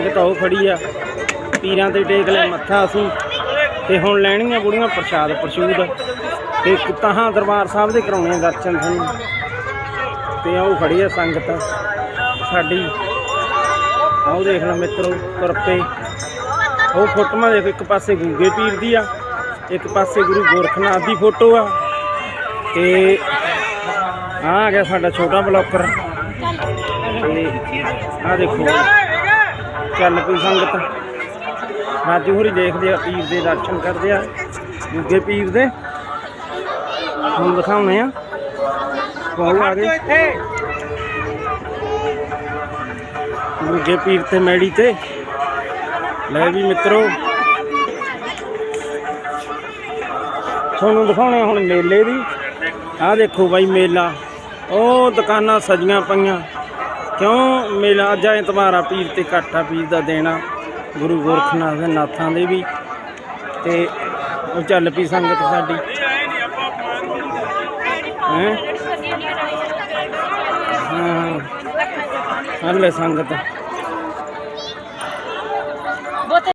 ਸੰਗਤ ਉਹ ਖੜੀ ਆ। ਪੀਰਾਂ ਤੇ ਟੇਕ ਲੈ ਮੱਥਾ ਅਸੀਂ, ਤੇ ਹੁਣ ਲੈਣੀਆਂ ਬੁੜੀਆਂ ਪ੍ਰਸ਼ਾਦ ਪ੍ਰਸ਼ੂਦ। ਤੇ ਤਾਹਾਂ ਦਰਬਾਰ ਸਾਹਿਬ ਦੇ ਕਰਾਉਣੇ ਦਰਸ਼ਨ ਤੁਹਾਨੂੰ ਤੇ ਉਹ ਖੜੀ ਆ ਸੰਗਤ, ਸਾਡੀ। ਆਓ ਦੇਖ ਲਓ ਮਿੱਤਰੋ, ਤੁਰ ਉਹ ਫੋਟੋਆਂ ਦੇਖੋ, ਇੱਕ ਪਾਸੇ ਗੁੱਗੇ ਪੀਰ ਦੀ ਆ, ਇੱਕ ਪਾਸੇ ਗੁਰੂ ਗੋਰਖਨਾਥ ਦੀ ਫੋਟੋ ਆ। ਤੇ ਆ ਆ ਗਿਆ ਸਾਡਾ ਛੋਟਾ ਬਲੌਕਰ। ਤੇ ਆ ਦੇਖੋ। ਚੱਲ ਪਈ ਸੰਗਤ। ਰਾਜੂ ਹੋਰੀ ਦੇਖਦੇ ਆ, ਪੀਰ ਦੇ ਦਰਸ਼ਨ ਕਰਦੇ ਆ ਗੁੱਗੇ ਪੀਰ ਦੇ। ਹੁਣ ਦਿਖਾਉਣੇ ਆ। ਬਹੁਤ ਆ ਗਏ। ਗੁੱਗੇ ਪੀਰ ਤੇ ਮੈੜੀ ਤੇ। ਲੈ ਵੀ ਮਿੱਤਰੋ। ਤੁਹਾਨੂੰ ਦਿਖਾਉਣੇ ਹੁਣ ਮੇਲੇ ਦੀ। ਆਹ ਦੇਖੋ ਬਾਈ ਮੇਲਾ। ਉਹ ਦੁਕਾਨਾਂ ਸਜੀਆਂ ਪਈਆਂ। ਕਿਉਂ? ਮੇਲਾ ਅੱਜ ਐਤਵਾਰ ਆ, ਪੀਰ ਤੇ ਕਾਠਾ ਪੀਰ ਦਾ ਦੇਣਾ ਗੁਰੂ ਗੋਰਖਨਾਥ ਦੇ ਨਾਥਾਂ ਦੇ ਵੀ। ਤੇ ਉਹ ਚੱਲ ਪਈ ਸੰਗਤ ਸਾਡੀ। ਹੈ? ਹਾਂ ਹਲੇ ਸੰਗਤ।